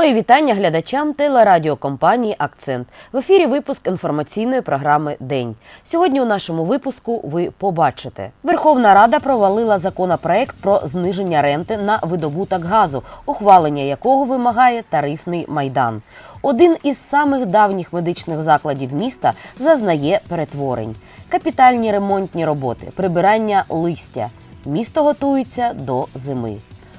Мої вітання глядачам телерадіокомпанії Акцент в ефірі. Випуск інформаційної програми День. Сьогодні у нашому випуску ви побачите, Верховна Рада провалила законопроект про зниження ренти на видобуток газу, ухвалення якого вимагає тарифний майдан. Один із самих давніх медичних закладів міста зазнає перетворень, капітальні ремонтні роботи, прибирання листя. Місто готується до зими.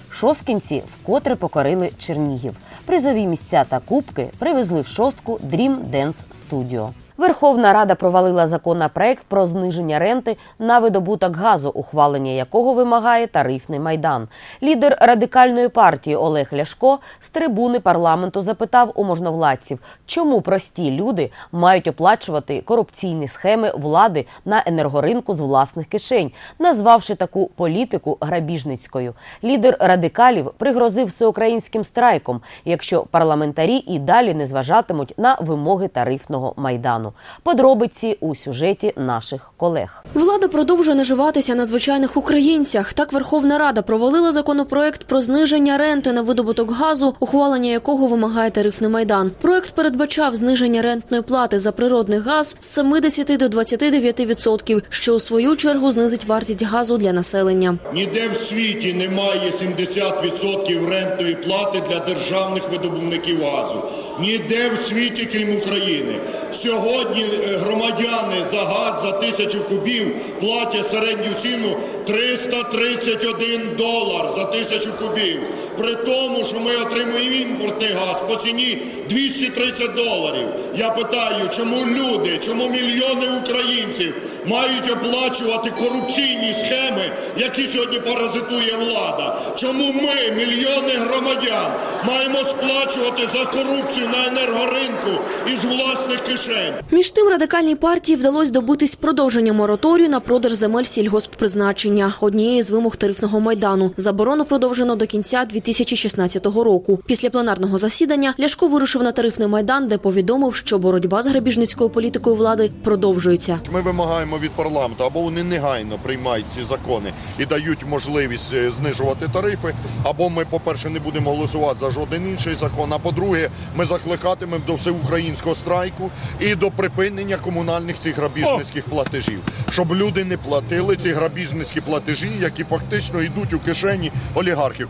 Шосткінці вкотре покорили Чернігів. Призові місця та кубки привезли в шостку Dream Dance Studio. Верховна Рада провалила законопроект про зниження ренти на видобуток газу, ухвалення якого вимагає тарифний майдан. Лідер радикальної партії Олег Ляшко з трибуни парламенту запитав у можновладців, чому прості люди мають оплачувати корупційні схеми влади на енергоринку з власних кишень, назвавши таку політику грабіжницькою. Лідер радикалів пригрозив всеукраїнським страйком, якщо парламентарі і далі не зважатимуть на вимоги тарифного майдану. Подробиці у сюжеті наших колег. Влада продовжує наживатися на звичайних українцях. Так Верховна Рада провалила законопроект про зниження ренти на видобуток газу, ухвалення якого вимагає тарифний майдан. Проект передбачав зниження рентної плати за природний газ з 70 до 29%, що у свою чергу знизить вартість газу для населення. Ніде в світі немає 70% рентної плати для державних видобувників газу. Ніде в світі, крім України. Сьогодні е, громадяни за газ за тисячу кубів платять середню ціну 331 долар за тисячу кубів. При тому, що ми отримуємо імпортний газ по ціні 230 доларів. Я питаю, чому люди, чому мільйони українців мають оплачувати корупційні схеми, які сьогодні паразитує влада? Чому ми, мільйони громадян, маємо сплачувати за корупцію на енергоринку із власних кишень? Між тим радикальній партії вдалося добитись продовження мораторію на продаж земель сільгосппризначення, однієї з вимог тарифного майдану. Заборону продовжено до кінця 2016 року. Після пленарного засідання Ляшко вирушив на тарифний майдан, де повідомив, що боротьба з грабіжницькою політикою влади продовжується. Ми вимагаємо від парламенту, або вони негайно приймають ці закони і дають можливість е, знижувати тарифи, або ми, по-перше, не будемо голосувати за жоден інший закон. А по-друге, ми закликатимемо до всеукраїнського страйку і до припинення комунальних цих грабіжницьких платежів, щоб люди не платили ці грабіжницькі платежі, які фактично йдуть у кишені олігархів.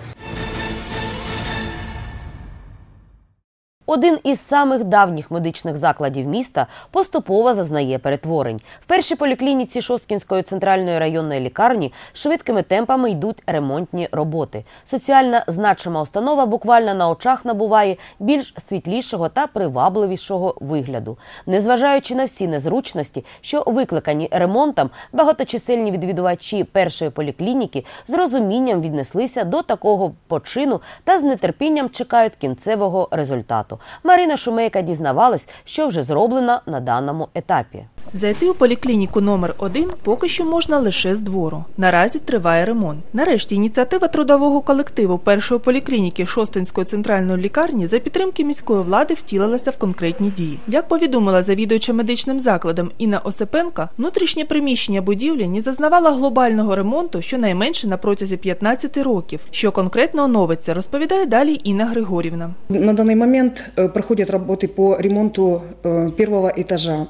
Один із самих давніх медичних закладів міста поступово зазнає перетворень. В першій поліклініці Шосткінської центральної районної лікарні швидкими темпами йдуть ремонтні роботи. Соціальна значима установа буквально на очах набуває більш світлішого та привабливішого вигляду. Незважаючи на всі незручності, що викликані ремонтом, багаточисельні відвідувачі першої поліклініки з розумінням віднеслися до такого почину та з нетерпінням чекають кінцевого результату. Марина Шумейка дізнавалась, що вже зроблено на даному етапі. Зайти у поліклініку номер 1 поки що можна лише з двору. Наразі триває ремонт. Нарешті ініціатива трудового колективу першої поліклініки Шостинської центральної лікарні за підтримки міської влади втілилася в конкретні дії. Як повідомила завідуюча медичним закладом Інна Осипенка, внутрішнє приміщення будівлі не зазнавало глобального ремонту щонайменше на протязі 15 років. Що конкретно оновиться, розповідає далі Інна Григорівна. На данный момент э, проходят работы по ремонту э, первого этажа.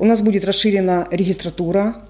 У нас будет расширена регистратура,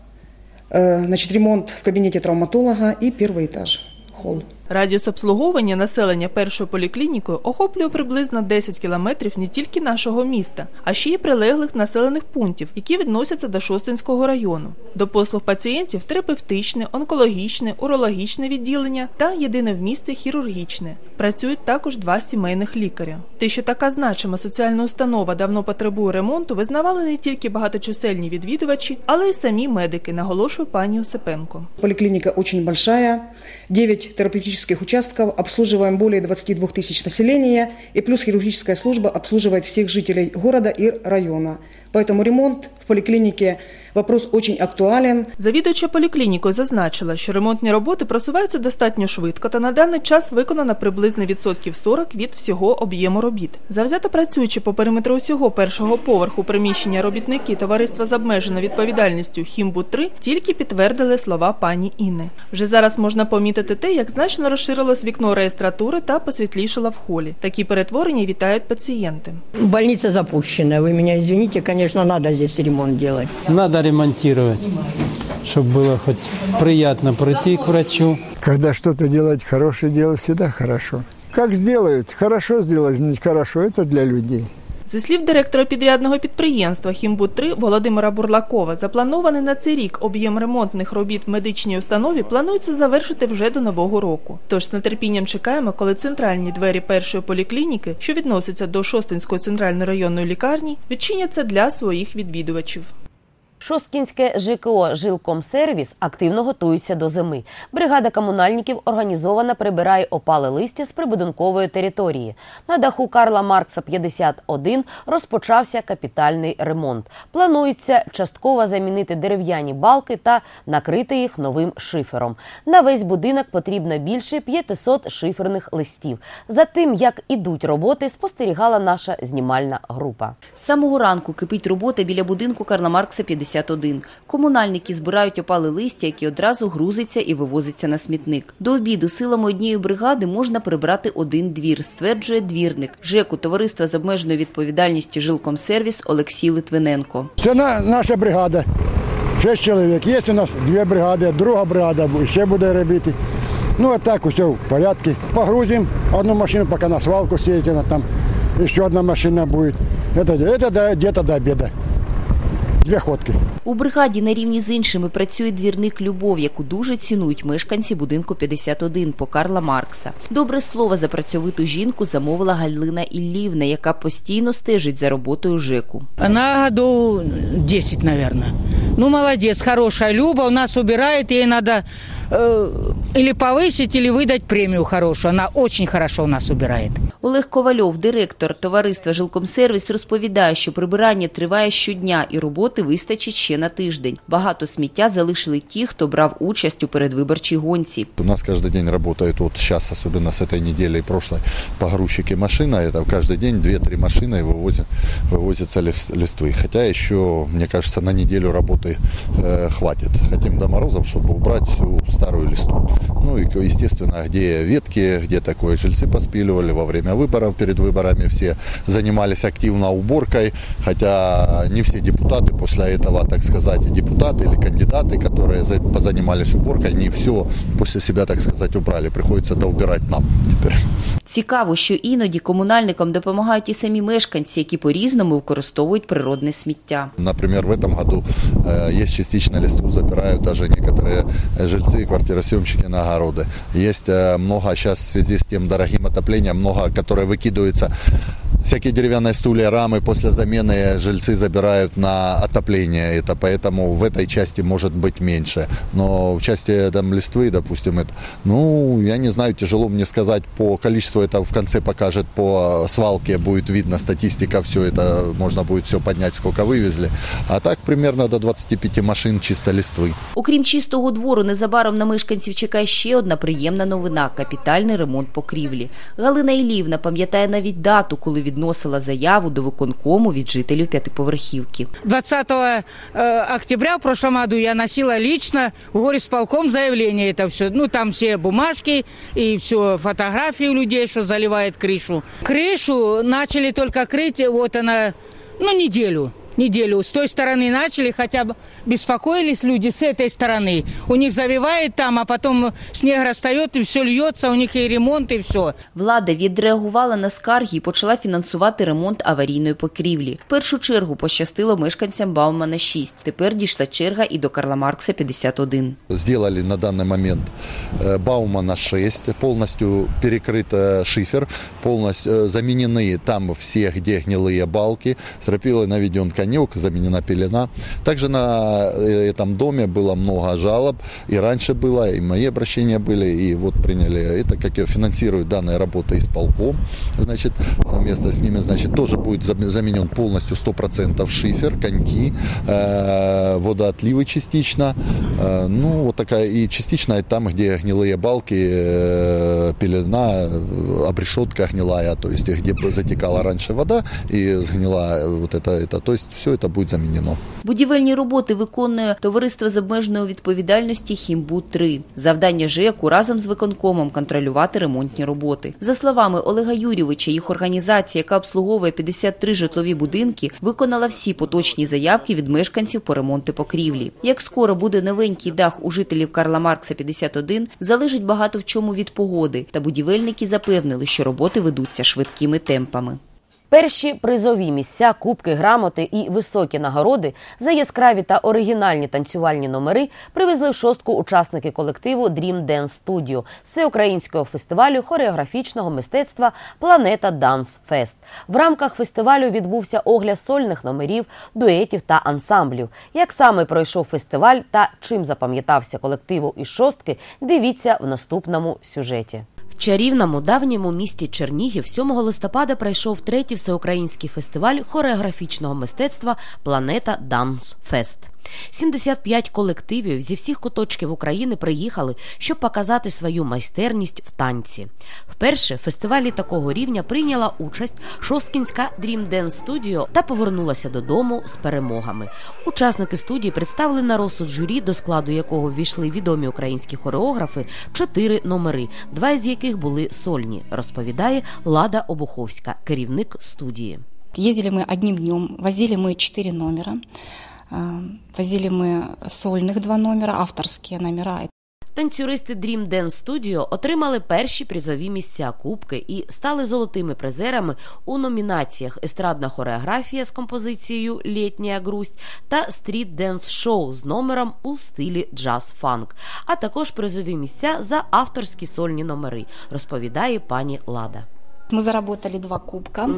э, значит, ремонт в кабинете травматолога и первый этаж, холл. Радіус обслуговування населення першою поліклінікою охоплює приблизно 10 кілометрів не тільки нашого міста, а ще й прилеглих населених пунктів, які відносяться до Шостинського району. До послуг пацієнтів терапевтичне, онкологічне, урологічне відділення та єдине в місті хірургічне. Працюють також два сімейних лікаря. Те, що така значима соціальна установа давно потребує ремонту, визнавали не тільки багаточисельні відвідувачі, але й самі медики, наголошує пані Осипенко. Поликлиника очень большая, 9 терапевтических участков, обслуживаем более 22 тысяч населения, и плюс хирургическая служба обслуживает всех жителей города и района. Поэтому ремонт в поликлинике Вопрос очень актуален. Завідувача поліклінікою зазначила, що ремонтні роботи просуваються достатньо швидко та на даний час виконано приблизно відсотків 40 від всього об'єму робіт. Завзято працюючи по периметру усього першого поверху приміщення робітники товариства з обмеженою відповідальністю Хімбу 3 тільки підтвердили слова пані Інни. Вже зараз можна помітити те, як значно розширилось вікно реєстратури та посвітлішало в холі. Такі перетворення вітають пацієнти. Больница запущенная. Вы меня извините, конечно, надо здесь ремонт делать. Надо ремонтировать, чтобы было хоть приятно прийти к врачу. Когда что-то делать хорошее дело, всегда хорошо. Как сделают, хорошо сделать, значит, хорошо, это для людей. Зі слів директора підрядного підприємства Хімбут-3 Володимира Бурлакова, запланований на цей рік об'єм ремонтних робіт в медичній установі планується завершити вже до нового року. Тож з нетерпінням чекаємо, коли центральні двері першої поліклініки, що відносяться до Шостинської центральної районної лікарні, відчиняться для своїх відвідувачів. Шосткінське ЖКО «Жилкомсервіс» активно готується до зими. Бригада комунальників організовано прибирає опале листя з прибудинкової території. На даху Карла Маркса 51 розпочався капітальний ремонт. Планується частково замінити дерев'яні балки та накрити їх новим шифером. На весь будинок потрібно більше 500 шиферних листів. За тим, як ідуть роботи, спостерігала наша знімальна група. З самого ранку кипить робота біля будинку Карла Маркса 51. Комунальники збирають опали листя, які одразу грузиться і вивозиться на смітник. До обіду силами однієї бригади можна прибрати один двір, стверджує двірник ЖЕКу товариства з обмеженою відповідальністю Жилкомсервіс Олексій Литвиненко. Це на, наша бригада. Шість чоловік. Є у нас дві бригади, друга бригада ще буде робити. Ну а так усе в порядку. Погрузимо одну машину, поки на свалку съездим, там ще одна машина буде. Это, это до, где-то до обеда. Дві ходки. У бригаді на рівні з іншими працює двірник Любов, яку дуже цінують мешканці будинку 51 по Карла Маркса. Добре слово за працьовиту жінку замовила Галина Іллівна, яка постійно стежить за роботою ЖЕКу. Она году 10, мабуть. Ну, молодець, хороша Люба у нас убирает, ей надо э, или повысить, или выдать премию хорошую. Она очень хорошо у нас убирает. Олег Ковальов, директор товариства Жилкомсервіс, розповідає, що прибирання триває щодня і роботи вистачить ще на тиждень. Багато сміття залишили ті, хто брав участь у передвиборчій гонці. У нас каждый день работают, вот сейчас, особенно с этой недели и прошлой, погрузчики машина. Это каждый день 2-3 машины вывозят, вывозятся лис- листвы. Хотя еще, мне кажется, на неделю работы э, хватит. Хотим до морозов, чтобы убрать всю старую листву. Ну и, естественно, где ветки, где такое жильцы поспиливали во время выборов, перед выборами все занимались активно уборкой. Хотя не все депутаты после этого, так сказать, депутаты или кандидаты, которые за- позанимались уборкой, не все после себя, так сказать, убрали. Приходится доубирать нам теперь. Цікаво, що іноді комунальникам допомагають і самі мешканці, які по-різному використовують природне сміття. Например, в этом году э, есть частично листву забирают даже некоторые э, жильцы, квартиросъемщики на огороды. Есть э, много сейчас в связи с тем дорогим отоплением, много, которые выкидываются Всякие деревянные стулья, рамы после замены жильцы забирают на отопление. Это поэтому в этой части может быть меньше. Но в части там, листвы, допустим, это, ну, я не знаю, тяжело мне сказать по количеству. Это в конце покажет по свалке, будет видно статистика, все это, можно будет все поднять, сколько вывезли. А так примерно до 25 машин чисто листвы. Окрім чистого двору, незабаром на мешканців чекає ще одна приємна новина – капітальний ремонт покрівлі. Галина Ілівна пам'ятає навіть дату, коли відносила заяву до виконкому від жителів п'ятиповерхівки. 20 э, октября в прошлом году я носила лично в горисполком заявление это все. Ну, там все бумажки и все, фотографии у людей, что заливает крышу. Крышу начали только крыть, вот она, ну, неделю. Неделю. С той стороны начали, хотя бы беспокоились люди с этой стороны. У них завивает там, а потом снег растает, и все льется, у них и ремонт, и все. Влада відреагувала на скарги і почала фінансувати ремонт аварійної покрівлі. В першу чергу пощастило мешканцям Баумана 6. Тепер дійшла черга і до Карла Маркса 51. Сделали на данный момент э, Баумана 6, полностью перекрыт э, шифер, полностью э, заменены там все, где гнилые балки, с рапилой наведен конец, конек, заменена пелена. Также на э, этом доме было много жалоб, и раньше было, и мои обращения были, и вот приняли. Это, как финансируют данные работы исполком, значит, совместно с ними, значит, тоже будет зам- заменен полностью 100% шифер, коньки, э, водоотливы частично, э, ну, вот такая, и частично это там, где гнилые балки, пелена, обрешетка гнилая, то есть где затекала раньше вода и сгнила вот это, это, то есть все это будет заменено. Будівельні роботи виконує товариство з обмеженою відповідальності Хімбу-3. Завдання ЖЕКу разом з виконкомом контролювати ремонтні роботи. За словами Олега Юрійовича, їх організація, яка обслуговує 53 житлові будинки, виконала всі поточні заявки від мешканців по ремонту покрівлі. Як скоро буде новенький дах у жителів Карла Маркса 51, залежить багато в чому від погоди, та будівельники запевнили, що роботи ведуться швидкими темпами. Перші призові місця, кубки, грамоти і високі нагороди за яскраві та оригінальні танцювальні номери привезли в шостку учасники колективу Dream Dance Studio всеукраїнського фестивалю хореографічного мистецтва Планета Данс Фест. В рамках фестивалю відбувся огляд сольних номерів, дуетів та ансамблів. Як саме пройшов фестиваль та чим запам'ятався колективу із шостки, дивіться в наступному сюжеті. Чарівному давньому місті Чернігів 7 листопада пройшов третій всеукраїнський фестиваль хореографічного мистецтва Планета Данс Фест. 75 колективів зі всіх куточків України приїхали, щоб показати свою майстерність в танці. Вперше в фестивалі такого рівня прийняла участь Шосткінська Dream Dance Studio та повернулася додому з перемогами. Учасники студії представили на розсуд журі, до складу якого ввійшли відомі українські хореографи, чотири номери, два з яких були сольні, розповідає Лада Обуховська, керівник студії. Ездили мы одним днем, возили мы четыре номера, а, возили мы сольных два номера, авторские номера. Танцюристи Dream Dance Studio отримали перші призові місця кубки і стали золотими призерами у номінаціях Естрадна хореографія з композицією Літня грусть та стріт денс шоу з номером у стилі джаз-фанк, а також призові місця за авторські сольні номери, розповідає пані Лада. Мы заработали два кубка.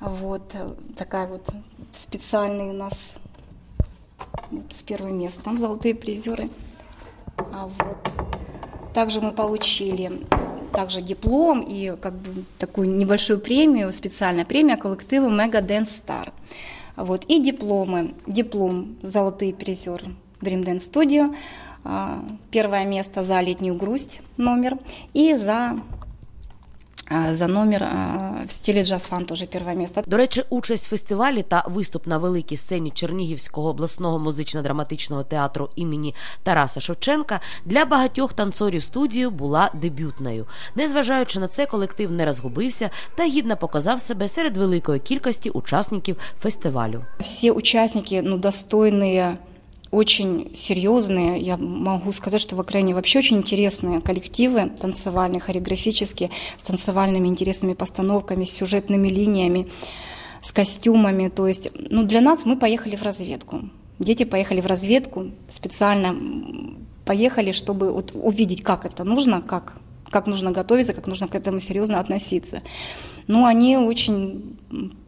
Вот э, такая вот специальный у нас вот, с первым местом золотые призеры. А вот. Также мы получили также диплом и как бы такую небольшую премию, специальная премия коллектива Mega Dance Star. Вот. И дипломы. Диплом «Золотые призеры» Dream Dance Studio. а, Первое место за «Летнюю грусть» номер. И за, за номер в стиле джаз-фан тоже первое место. До речі, участь в фестивалі та виступ на великій сцені Чернігівського обласного музично-драматичного театру імені Тараса Шевченка для багатьох танцорів студії була дебютною. Незважаючи на це, колектив не розгубився та гідно показав себе серед великої кількості учасників фестивалю. Все участники ну, достойные, очень серьезные. Я могу сказать, что в Украине вообще очень интересные коллективы танцевальные, хореографические, с танцевальными интересными постановками, с сюжетными линиями, с костюмами. То есть ну, для нас мы поехали в разведку. Дети поехали в разведку, специально поехали, чтобы вот увидеть, как это нужно, как, как нужно готовиться, как нужно к этому серьезно относиться. Ну, они очень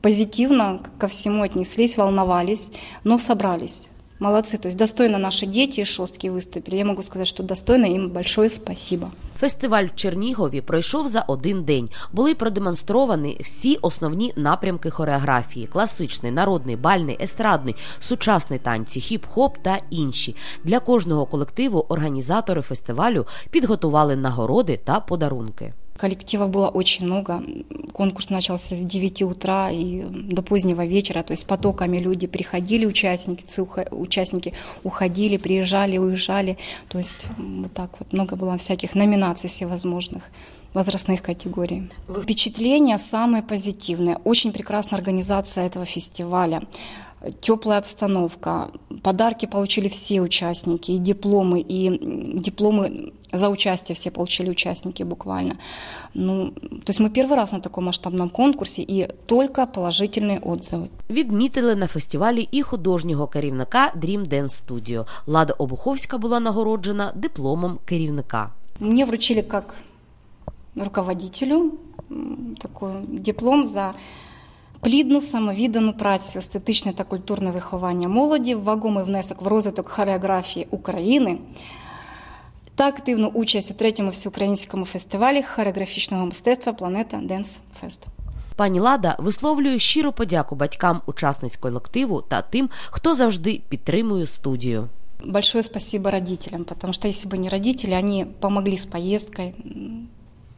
позитивно ко всему отнеслись, волновались, но собрались. Молодцы, то есть достойно наши дети шостки выступили. Я могу сказать, что достойно им большое спасибо. Фестиваль в Чернігові пройшов за один день. Були продемонстровані всі основні напрямки хореографії: класичний, народний, бальний, естрадний, сучасний танці, хіп-хоп та інші. Для кожного колективу організатори фестивалю підготували нагороди та подарунки. Коллективов было очень много. Конкурс начался с 9 утра и до позднего вечера. То есть потоками люди приходили, участники, участники уходили, приезжали, уезжали. То есть вот так вот много было всяких номинаций всевозможных возрастных категорий. Впечатления самые позитивные. Очень прекрасная организация этого фестиваля. Теплая обстановка. Подарки получили все участники, и дипломы, и м, дипломы за участие все получили участники буквально. Ну, то есть мы первый раз на таком масштабном конкурсе, и только положительные отзывы. Відмітили на фестивалі і художнього керівника Dream Dance Studio. Лада Обуховська була нагороджена дипломом керівника. Мне вручили как руководителю м, такой диплом за плідну самовіддану працю, естетичне та культурне виховання молоді, вагомий внесок в розвиток хореографії України та активну участь у третьому всеукраїнському фестивалі хореографічного мистецтва Планета Денс Фест. Пані Лада висловлює щиру подяку батькам учасниць колективу та тим, хто завжди підтримує студію. Большое спасибо родителям, потому что если бы не родители, они помогли с поездкой,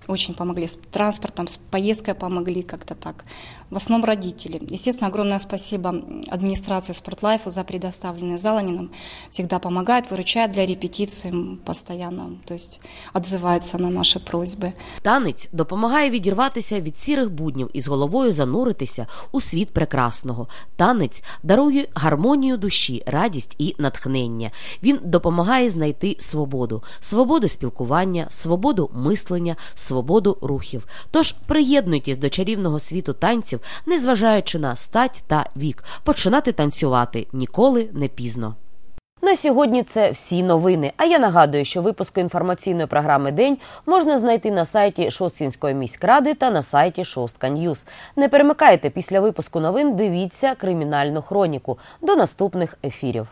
очень помогли с транспортом, с поездкой помогли как-то так. В основном родители. Естественно, огромное спасибо администрации Спортлайфу за предоставленный зал. Они нам всегда помогают, выручают для репетиций м, постоянно, то есть отзываются на наши просьбы. Танець допомагає відірватися від сірих буднів і з головою зануритися у світ прекрасного. Танець дарує гармонію душі, радість і натхнення. Він допомагає знайти свободу, свободу спілкування, свободу мислення, свободу рухів. Тож приєднуйтесь до чарівного світу танців, незважаючи на стать та вік. Починати танцювати ніколи не пізно. На сьогодні це всі новини. А я нагадую, що випуски інформаційної програми День можна знайти на сайті Шосткінської міськради та на сайті Шостка Ньюз. Не перемикайте після випуску новин. Дивіться кримінальну хроніку. До наступних ефірів.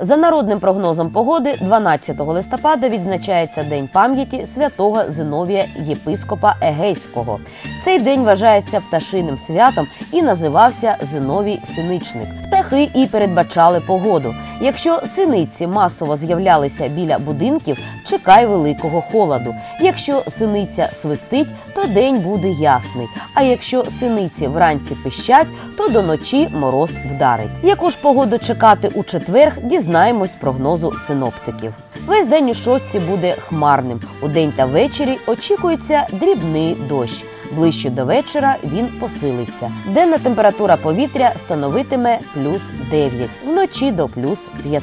За народним прогнозом погоди, 12 листопада відзначається День пам'яті святого Зиновія єпископа Егейського. Цей день вважається пташиним святом і називався Зиновій Синичник. Птахи і передбачали погоду. Якщо синиці масово з'являлися біля будинків, чекай великого холоду. Якщо синиця свистить, то день буде ясний. А якщо синиці вранці пищать, то до ночі мороз вдарить. Яку ж погоду чекати у четвер, дізнаємось прогнозу синоптиків. Весь день у шостці буде хмарним. У день та ввечері очікується дрібний дощ. Ближче до вечора він посилиться. Денна температура повітря становитиме плюс 9, вночі до плюс 5.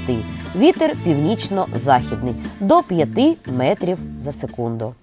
Вітер північно-західний до 5 метрів за секунду.